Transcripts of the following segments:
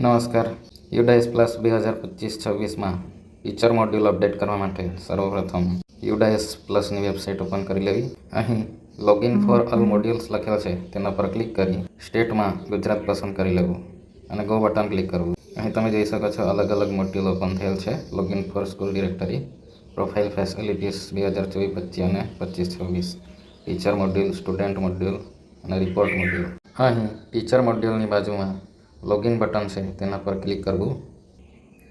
નમસ્કાર. યુડાઇસ પ્લસ બે હજાર પચીસ છવ્વીસમાં ટીચર મોડ્યુલ અપડેટ કરવા માટે સર્વપ્રથમ યુડાઇસ પ્લસની વેબસાઇટ ઓપન કરી લેવી. અહીં લોગિન ફોર ઓલ મોડ્યુલ્સ લખેલ છે, તેના પર ક્લિક કરી સ્ટેટમાં ગુજરાત પસંદ કરી લેવું અને ગો બટન ક્લિક કરવું. અહીં તમે જોઈ શકો છો અલગ અલગ મોડ્યુલ ઓપન થયેલ છે, login for school directory, profile facilities બે હજાર ચોવીસ પચીસ અને પચીસ છવ્વીસ ટીચર મોડ્યુલ, સ્ટુડન્ટ મોડ્યુલ અને રિપોર્ટ મોડ્યુલ. અહીં ટીચર મોડ્યુલની બાજુમાં લોગિન બટન છે, તેના પર ક્લિક કરવું.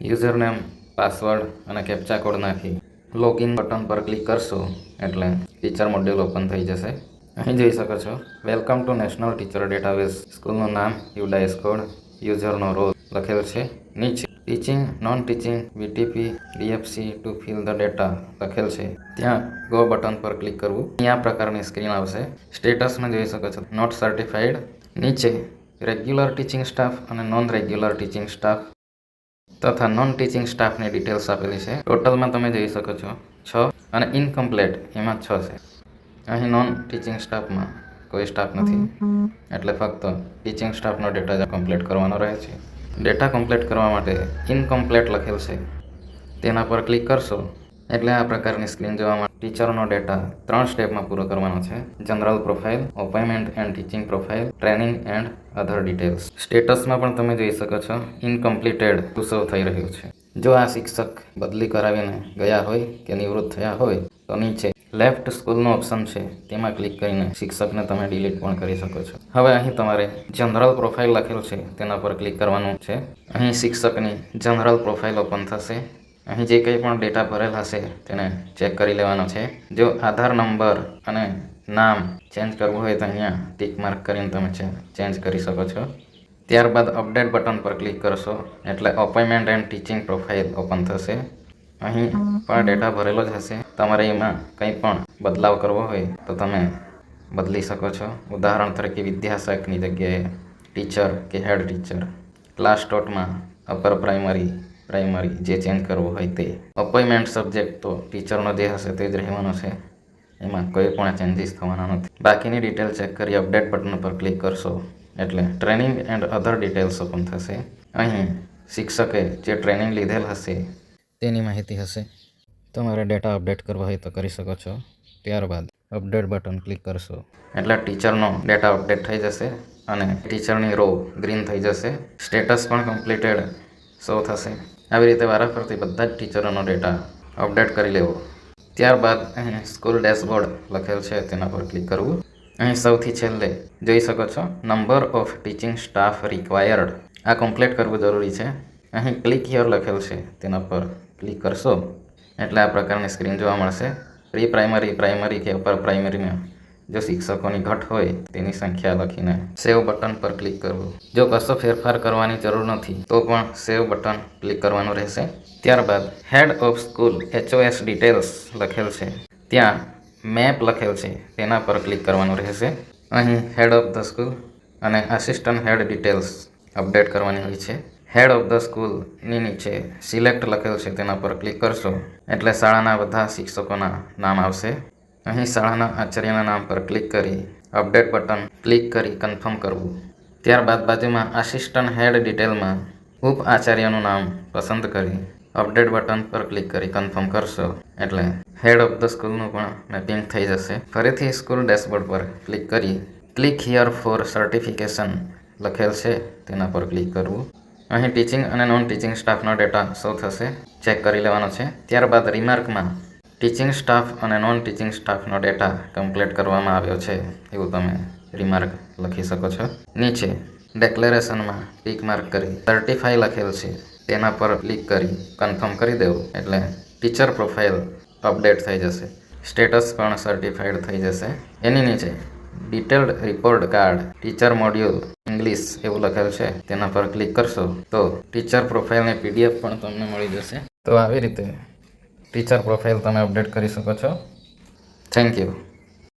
યુઝર નેમ પાસવર્ડ અને કેપ્ચા કોડ નાખી લોગિન બટન પર ક્લિક કરશો એટલે ટીચર મોડ્યુલ ઓપન થઈ જશે. અહીં જોઈ શકો છો welcome to national teacher database સ્કૂલનું નામ યુડાઇસ કોડ યુઝરનો રોલ લખેલ છે. નીચે teaching non teaching VTP DFC to fill the data લખેલ છે. ત્યાં ગો બટન પર ક્લિક કરવું. ત્યાં પ્રકારની સ્ક્રીન આવશે. સ્ટેટસમાં જોઈ શકો છો નોટ સર્ટિફાઈડ નીચે રેગ્યુલર ટીચિંગ સ્ટાફ અને નોન રેગ્યુલર ટીચિંગ સ્ટાફ તથા નોન ટીચિંગ સ્ટાફની ડિટેલ્સ આપેલી છે. ટોટલમાં તમે જોઈ શકો છો છ અને ઇનકમ્પ્લેટ એમાં છ છે. અહીં નોન ટીચિંગ સ્ટાફમાં કોઈ સ્ટાફ નથી. એટલે ફક્ત ટીચિંગ સ્ટાફનો ડેટા જ કમ્પ્લીટ કરવાનો રહે છે. ડેટા કમ્પ્લીટ કરવા માટે ઇનકમ્પ્લેટ લખેલ છે. તેના પર ક્લિક કરશો એટલે આ પ્રકારની સ્ક્રીન જોવા માટે ટીચરનો ડેટા ત્રણ સ્ટેપમાં પૂરો કરવાનો છે. General profile, appointment and teaching profile, training and other details. સ્ટેટસમાં પણ તમે જોઈ શકો છો, ઇનકમ્પ્લીટેડ શો થઈ રહ્યું છે. જો આ શિક્ષક બદલી કરાવીને ગયા હોય કે નિવૃત્ત થયા હોય, તો નીચે લેફ્ટ સ્કૂલનો ઓપ્શન છે. તેમાં ક્લિક કરીને શિક્ષકને તમે ડિલીટ પણ કરી શકો છો. હવે અહીં તમારે જનરલ પ્રોફાઇલ લખેલું છે, તેના પર ક્લિક કરવાનું છે. અહીં શિક્ષકની જનરલ પ્રોફાઇલ ઓપન થશે. અહીં જે કંઈ પણ ડેટા ભરેલ હશે, તેને ચેક કરી લેવાનો છે. જો આધાર નંબર અને નામ ચેન્જ કરવું હોય તો અહીંયા ટીક માર્ક કરીને તમે ચેન્જ કરી શકો છો. ત્યારબાદ અપડેટ બટન પર ક્લિક કરશો, એટલે appointment and teaching profile open થશે. અહીં પણ ડેટા ભરેલો જ હશે. તમારે એમાં કંઈ પણ બદલાવ કરવો હોય તો તમે બદલી શકો છો. ઉદાહરણ તરીકે વિદ્યાશાખની જગ્યાએ ટીચર કે હેડ ટીચર ક્લાસ ટોટમાં અપર પ્રાઇમરી પ્રાઇમરી જે ચેન્જ કરવું હોય તે. અપોઇન્ટમેન્ટ સબ્જેક્ટ તો ટીચરનો જે હશે તે જ રહેવાનો છે. એમાં કોઈ પણ ચેન્જીસ થવાના નથી. બાકીની ડિટેલ ચેક કરી અપડેટ બટન પર ક્લિક કરશો. એટલે training and other details open થશે. અહીં શિક્ષકે જે ટ્રેનિંગ લીધેલ હશે તેની માહિતી હશે. તમારે ડેટા અપડેટ કરવા હોય તો કરી શકો છો. ત્યારબાદ અપડેટ બટન ક્લિક કરશો. એટલે ટીચરનો ડેટા અપડેટ થઈ જશે અને ટીચરની રો ગ્રીન થઈ જશે. સ્ટેટસ પણ કમ્પ્લીટેડ શો થશે. આવી રીતે વારાફરતી બધા જ ટીચરોનો ડેટા અપડેટ કરી લેવો. ત્યારબાદ અહીં સ્કૂલ ડેશબોર્ડ લખેલ છે, તેના પર ક્લિક કરવું. અહીં સૌથી છેલ્લે જોઈ શકો છો number of teaching staff required આ કમ્પ્લીટ કરવું જરૂરી છે. અહીં ક્લિક હિયર લખેલ છે, તેના પર ક્લિક કરશો. એટલે આ પ્રકારની સ્ક્રીન જોવા મળશે. પ્રી પ્રાઇમરી પ્રાઇમરી કે અપર પ્રાઇમરીમાં જો શિક્ષકોની ઘટ હોય, તેની સંખ્યા લખીને સેવ બટન પર ક્લિક કરવું. જો કશો ફેરફાર કરવાની જરૂર નથી, તો પણ સેવ બટન ક્લિક કરવાનું રહેશે. ત્યારબાદ head of school HOS details લખેલ છે. ત્યાં મેપ લખેલ છે, તેના પર ક્લિક કરવાનું રહેશે. અહીં હેડ ઓફ ધ સ્કૂલ અને આસિસ્ટન્ટ હેડ ડિટેલ્સ અપડેટ કરવાની હોય છે. હેડ ઓફ ધ સ્કૂલની નીચે સિલેક્ટ લખેલ છે, તેના પર ક્લિક કરશો, એટલે શાળાના બધા શિક્ષકોના નામ આવશે. અહીં શાળાના આચાર્યના નામ પર ક્લિક કરી અપડેટ બટન ક્લિક કરી કન્ફર્મ કરવું. ત્યારબાદ બાજુમાં આસિસ્ટન્ટ હેડ ડિટેલમાં ઉપ આચાર્યનું નામ પસંદ કરી અપડેટ બટન પર ક્લિક કરી કન્ફર્મ કરશો. એટલે હેડ ઓફ ધ સ્કૂલનું પણ મેપિંગ થઈ જશે. ફરીથી સ્કૂલ ડેશબોર્ડ પર ક્લિક કરી ક્લિક હિયર ફોર સર્ટિફિકેશન લખેલ છે તેના પર ક્લિક કરવું. અહીં ટીચિંગ અને નોન ટીચિંગ સ્ટાફનો ડેટા શો થશે. ચેક કરી લેવાનો છે. ત્યારબાદ રિમાર્કમાં ટીચિંગ સ્ટાફ અને નોન ટીચિંગ સ્ટાફનો ડેટા કમ્પ્લીટ કરવામાં આવ્યો છે, એવું તમે રિમાર્ક લખી શકો છો. નીચે ડેક્લેરેશનમાં ટીક માર્ક કરી સર્ટિફાઈ લખેલ છે. તેના પર ક્લિક કરી કન્ફર્મ કરી દેવું, એટલે ટીચર પ્રોફાઇલ અપડેટ થઈ જશે. સ્ટેટસ પણ સર્ટિફાઈડ થઈ જશે. એની નીચે detailed report card teacher module English એવું લખેલું છે, તેના પર ક્લિક કરશો તો ટીચર પ્રોફાઇલની પીડીએફ પણ તમને મળી જશે. તો આવી રીતે ટીચર પ્રોફાઇલ તમે અપડેટ કરી શકો છો. Thank you